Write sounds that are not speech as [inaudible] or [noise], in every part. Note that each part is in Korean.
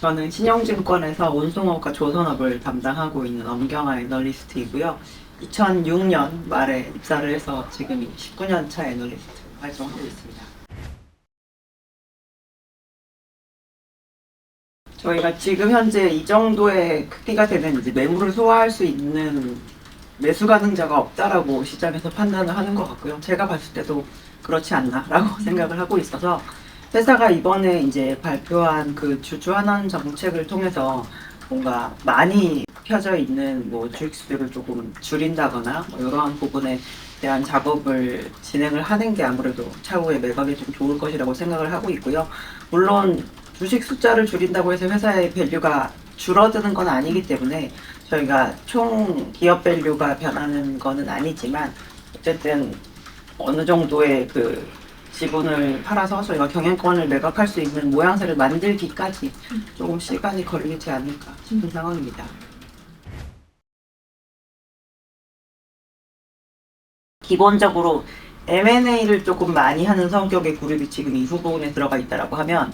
저는 신영증권에서 운송업과 조선업을 담당하고 있는 엄경아 애널리스트이고요. 2006년 말에 입사를 해서 지금 19년 차 애널리스트 활동하고 있습니다. 저희가 지금 현재 이 정도의 크기가 되는 이제 매물을 소화할 수 있는 매수 가능자가 없다라고 시장에서 판단을 하는 것 같고요. 제가 봤을 때도 그렇지 않나라고 [laughs] 생각을 하고 있어서 회사가 이번에 이제 발표한 그 주주환원 정책을 통해서 뭔가 많이 펴져 있는 뭐 주익수들을 조금 줄인다거나 뭐 이러한 부분에 대한 작업을 진행을 하는 게 아무래도 차후에 매각에 좀 좋을 것이라고 생각을 하고 있고요. 물론 주식 숫자를 줄인다고 해서 회사의 밸류가 줄어드는 건 아니기 때문에 저희가 총 기업 밸류가 변하는 거는 아니지만 어쨌든 어느 정도의 그 지분을 팔아서 저희가 경영권을 매각할 수 있는 모양새를 만들기까지 조금 시간이 걸리지 않을까 싶은 상황입니다. 기본적으로 M&A를 조금 많이 하는 성격의 그룹이 지금 이 후보군에 들어가 있다라고 하면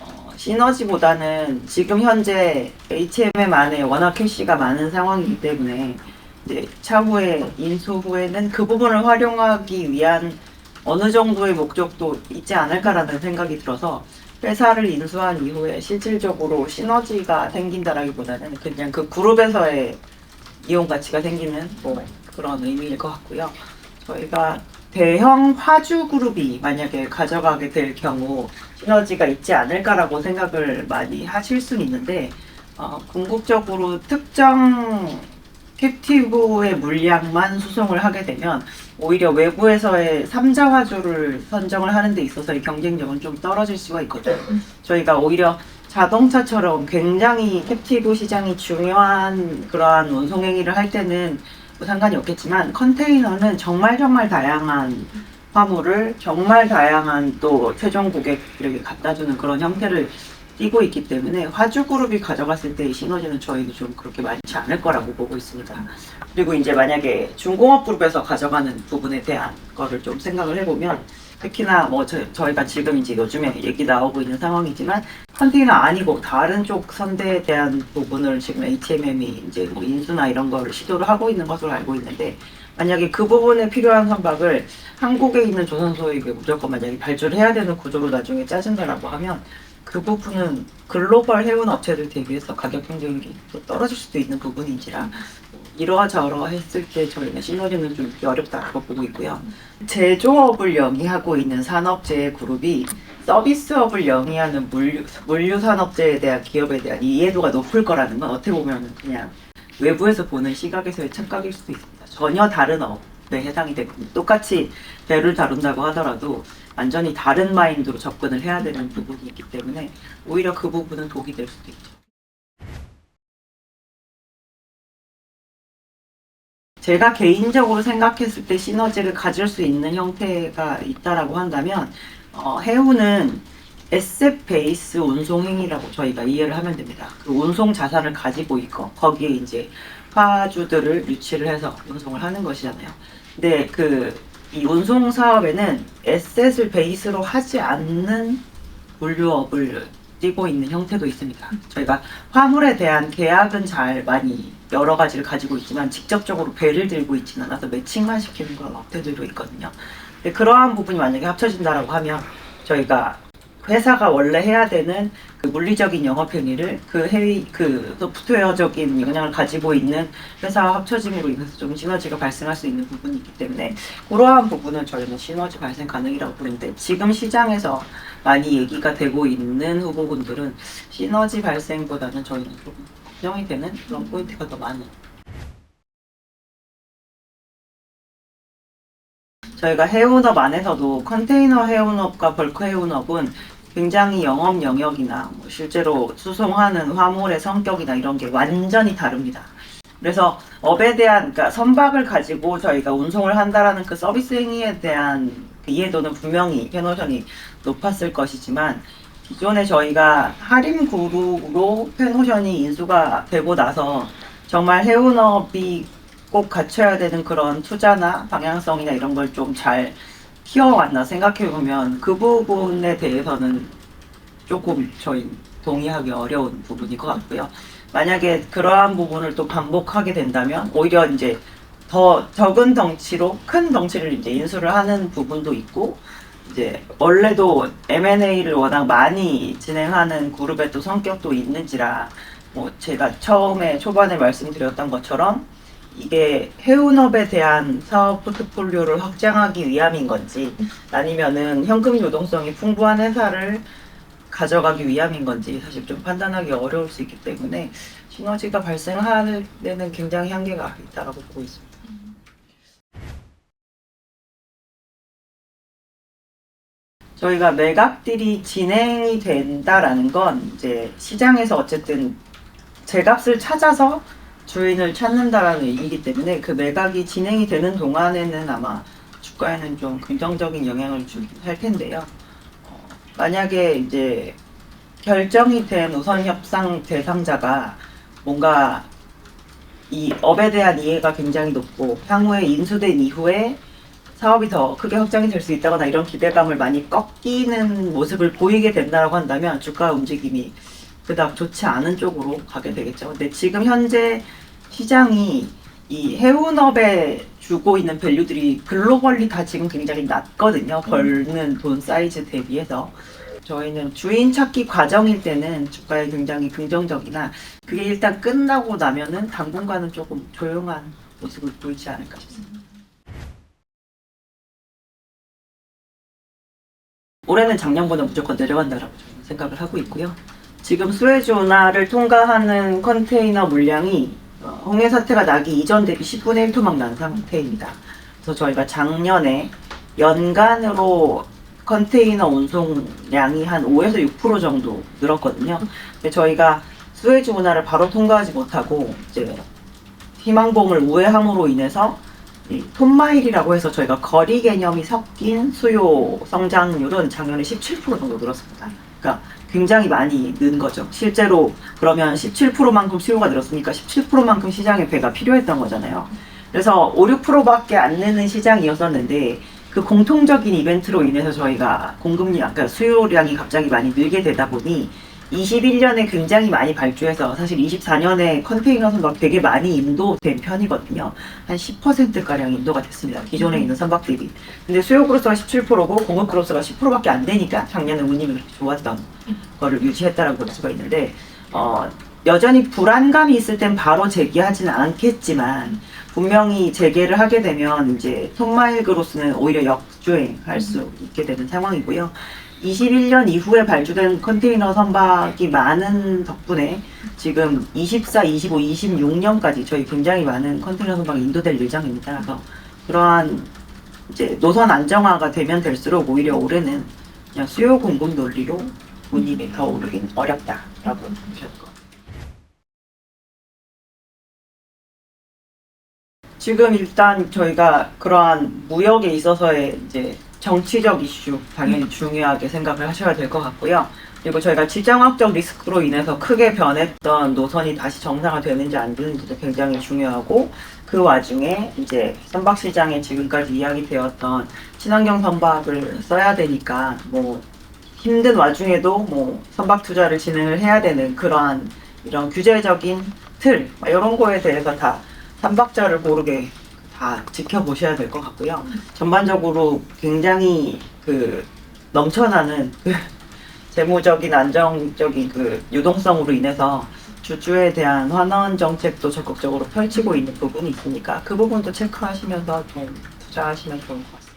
어, 시너지보다는 지금 현재 HMM 안에 워낙 캐시가 많은 상황이기 때문에 이제 차후에 인수 후에는 그 부분을 활용하기 위한 어느 정도의 목적도 있지 않을까라는 생각이 들어서 회사를 인수한 이후에 실질적으로 시너지가 생긴다라기보다는 그냥 그 그룹에서의 이용 가치가 생기는 뭐 그런 의미일 것 같고요. 저희가 대형 화주 그룹이 만약에 가져가게 될 경우 시너지가 있지 않을까라고 생각을 많이 하실 수는 있는데 어, 궁극적으로 특정 캡티브의 물량만 수송을 하게 되면 오히려 외부에서의 삼자 화주를 선정을 하는 데 있어서의 경쟁력은 좀 떨어질 수가 있거든요. 저희가 오히려 자동차처럼 굉장히 캡티브 시장이 중요한 그러한 운송 행위를 할 때는 뭐 상관이 없겠지만 컨테이너는 정말 정말 다양한 화물을 정말 다양한 또 최종 고객들에게 갖다 주는 그런 형태를 띠고 있기 때문에 화주 그룹이 가져갔을 때의 시너지는 저희도 좀 그렇게 많지 않을 거라고 보고 있습니다. 그리고 이제 만약에 중공업 그룹에서 가져가는 부분에 대한 거를 좀 생각을 해보면 특히나 뭐 저, 저희가 지금 이제 요즘에 얘기 나오고 있는 상황이지만 컨테이너 아니고 다른 쪽 선대에 대한 부분을 지금 HMM이 이제 뭐 인수나 이런 거를 시도를 하고 있는 것으로 알고 있는데 만약에 그 부분에 필요한 선박을 한국에 있는 조선소에게 무조건 만약에 발주를 해야 되는 구조로 나중에 짜진다라고 하면 그 부분은 글로벌 해운 업체들 대비해서 가격 경쟁력이 또 떨어질 수도 있는 부분인지라 이러저러 했을 때 저희는 시너지는 좀 어렵다고 보고 있고요. 제조업을 영위하고 있는 산업재 그룹이 서비스업을 영위하는 물류, 물류 산업재에 대한 기업에 대한 이해도가 높을 거라는 건 어떻게 보면 그냥 외부에서 보는 시각에서의 착각일 수도 있습니다. 전혀 다른 업에 해당이 되거든요. 똑같이 배를 다룬다고 하더라도 완전히 다른 마인드로 접근을 해야 되는 부분이 있기 때문에 오히려 그 부분은 독이 될 수도 있죠. 제가 개인적으로 생각했을 때 시너지를 가질 수 있는 형태가 있다라고 한다면 어, 해운은 에셋 베이스 운송 행위라고 저희가 이해를 하면 됩니다. 그 운송 자산을 가지고 있고 거기에 이제 화주들을 유치를 해서 운송을 하는 것이잖아요. 근데 그 이 운송 사업에는 에셋을 베이스로 하지 않는 물류업을 띄고 있는 형태도 있습니다. 저희가 화물에 대한 계약은 잘 많이 여러 가지를 가지고 있지만 직접적으로 배를 들고 있지는 않아서 매칭만 시키는 그런 업체들도 있거든요. 그러한 부분이 만약에 합쳐진다라고 하면 저희가 회사가 원래 해야 되는 그 물리적인 영업 행위를 그 해외 그 소프트웨어적인 영향을 가지고 있는 회사와 합쳐짐으로 인해서 좀 시너지가 발생할 수 있는 부분이 있기 때문에 그러한 부분은 저희는 시너지 발생 가능이라고 보는데 지금 시장에서 많이 얘기가 되고 있는 후보군들은 시너지 발생보다는 저희는 조금 걱정이 되는 그런 포인트가 더 많은. 저희가 해운업 안에서도 컨테이너 해운업과 벌크 해운업은 굉장히 영업 영역이나 뭐 실제로 수송하는 화물의 성격이나 이런 게 완전히 다릅니다. 그래서 업에 대한 그러니까 선박을 가지고 저희가 운송을 한다라는 그 서비스 행위에 대한 그 이해도는 분명히 페노션이 높았을 것이지만 기존에 저희가 할인 그룹으로 페노션이 인수가 되고 나서 정말 해운업이 꼭 갖춰야 되는 그런 투자나 방향성이나 이런 걸 좀 잘 키워왔나 생각해 보면 그 부분에 대해서는 조금 저희 동의하기 어려운 부분일 것 같고요. 만약에 그러한 부분을 또 반복하게 된다면 오히려 이제 더 적은 덩치로 큰 덩치를 이제 인수를 하는 부분도 있고 이제 원래도 M&A를 워낙 많이 진행하는 그룹의 또 성격도 있는지라 뭐 제가 처음에 초반에 말씀드렸던 것처럼 이게 해운업에 대한 사업 포트폴리오를 확장하기 위함인 건지 아니면은 현금 유동성이 풍부한 회사를 가져가기 위함인 건지 사실 좀 판단하기 어려울 수 있기 때문에 시너지가 발생할 때는 굉장히 한계가 있다고 보고 있습니다. 저희가 매각들이 진행이 된다라는 건 이제 시장에서 어쨌든 제 값을 찾아서 주인을 찾는다라는 얘기이기 때문에 그 매각이 진행이 되는 동안에는 아마 주가에는 좀 긍정적인 영향을 주긴 할 텐데요. 어, 만약에 이제 결정이 된 우선 협상 대상자가 뭔가 이 업에 대한 이해가 굉장히 높고 향후에 인수된 이후에 사업이 더 크게 확장이 될 수 있다거나 이런 기대감을 많이 꺾이는 모습을 보이게 된다고 한다면 주가 움직임이 그닥 좋지 않은 쪽으로 가게 되겠죠. 근데 지금 현재 시장이 이 해운업에 주고 있는 밸류들이 글로벌리 다 지금 굉장히 낮거든요. 벌는 돈 사이즈 대비해서. 저희는 주인 찾기 과정일 때는 주가에 굉장히 긍정적이나 그게 일단 끝나고 나면은 당분간은 조금 조용한 모습을 보이지 않을까 싶습니다. 올해는 작년보다 무조건 내려간다라고 생각을 하고 있고요. 지금 수에즈 운하를 통과하는 컨테이너 물량이 어, 홍해 사태가 나기 이전 대비 10분의 1 토막 난 상태입니다. 그래서 저희가 작년에 연간으로 컨테이너 운송량이 한 5에서 6% 정도 늘었거든요. 근데 저희가 수에즈 운하를 바로 통과하지 못하고 이제 희망봉을 우회함으로 인해서 이 톤마일이라고 해서 저희가 거리 개념이 섞인 수요 성장률은 작년에 17% 정도 늘었습니다. 그러니까 굉장히 많이 는 거죠. 실제로 그러면 17%만큼 수요가 늘었으니까 17%만큼 시장에 배가 필요했던 거잖아요. 그래서 5, 6%밖에 안 느는 시장이었었는데 그 공통적인 이벤트로 인해서 저희가 공급량, 그러니까 수요량이 갑자기 많이 늘게 되다 보니 21년에 굉장히 많이 발주해서 사실 24년에 컨테이너 선박 되게 많이 인도된 편이거든요. 한 10%가량 인도가 됐습니다. 기존에 있는 선박 대비. 근데 수요 그로스가 17%고 공급 그로스가 10%밖에 안 되니까 작년에 운임이 그렇게 좋았던 거를 유지했다라고 볼 수가 있는데 어, 여전히 불안감이 있을 땐 바로 재개하지는 않겠지만 분명히 재개를 하게 되면 이제 톤마일 그로스는 오히려 역주행할 수 있게 되는 상황이고요. 21년 이후에 발주된 컨테이너 선박이 많은 덕분에 지금 24, 25, 26년까지 저희 굉장히 많은 컨테이너 선박이 인도될 예정입니다. 그래서 그러한 이제 노선 안정화가 되면 될수록 오히려 올해는 그냥 수요 공급 논리로 운임이 더 오르긴 어렵다라고 같아요. 지금 일단 저희가 그러한 무역에 있어서의 이제 정치적 이슈 당연히 중요하게 생각을 하셔야 될 것 같고요. 그리고 저희가 지정학적 리스크로 인해서 크게 변했던 노선이 다시 정상화되는지 안 되는지도 굉장히 중요하고 그 와중에 이제 선박 시장에 지금까지 이야기되었던 친환경 선박을 써야 되니까 뭐 힘든 와중에도 뭐 선박 투자를 진행을 해야 되는 그러한 이런 규제적인 틀 이런 거에 대해서 다 선박자를 고르게 다 지켜보셔야 될 것 같고요. 전반적으로 굉장히 그 넘쳐나는 그 재무적인 안정적인 그 유동성으로 인해서 주주에 대한 환원 정책도 적극적으로 펼치고 있는 부분이 있으니까 그 부분도 체크하시면서 좀 투자하시면 좋을 것 같습니다.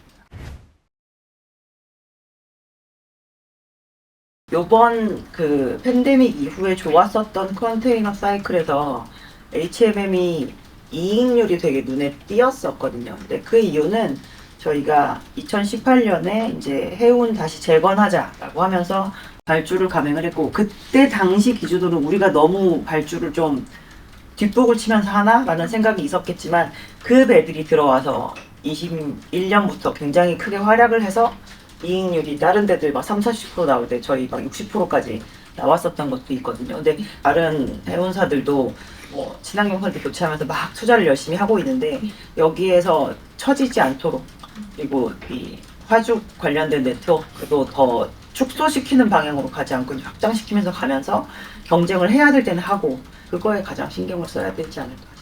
요번 그 팬데믹 이후에 좋았었던 컨테이너 사이클에서 HMM이 이익률이 되게 눈에 띄었었거든요. 근데 그 이유는 저희가 2018년에 이제 해운 다시 재건하자라고 하면서 발주를 감행을 했고 그때 당시 기준으로 우리가 너무 발주를 좀 뒷북을 치면서 하나라는 생각이 있었겠지만 그 배들이 들어와서 21년부터 굉장히 크게 활약을 해서 이익률이 다른 데들 막 3, 40% 나올 때 저희 막 60%까지 나왔었던 것도 있거든요. 근데 다른 해운사들도 뭐 친환경 설비 교체하면서 막 투자를 열심히 하고 있는데 여기에서 처지지 않도록 그리고 이 화죽 관련된 네트워크도 더 축소시키는 방향으로 가지 않고 확장시키면서 가면서 경쟁을 해야 될 때는 하고 그거에 가장 신경을 써야 되지 않을까.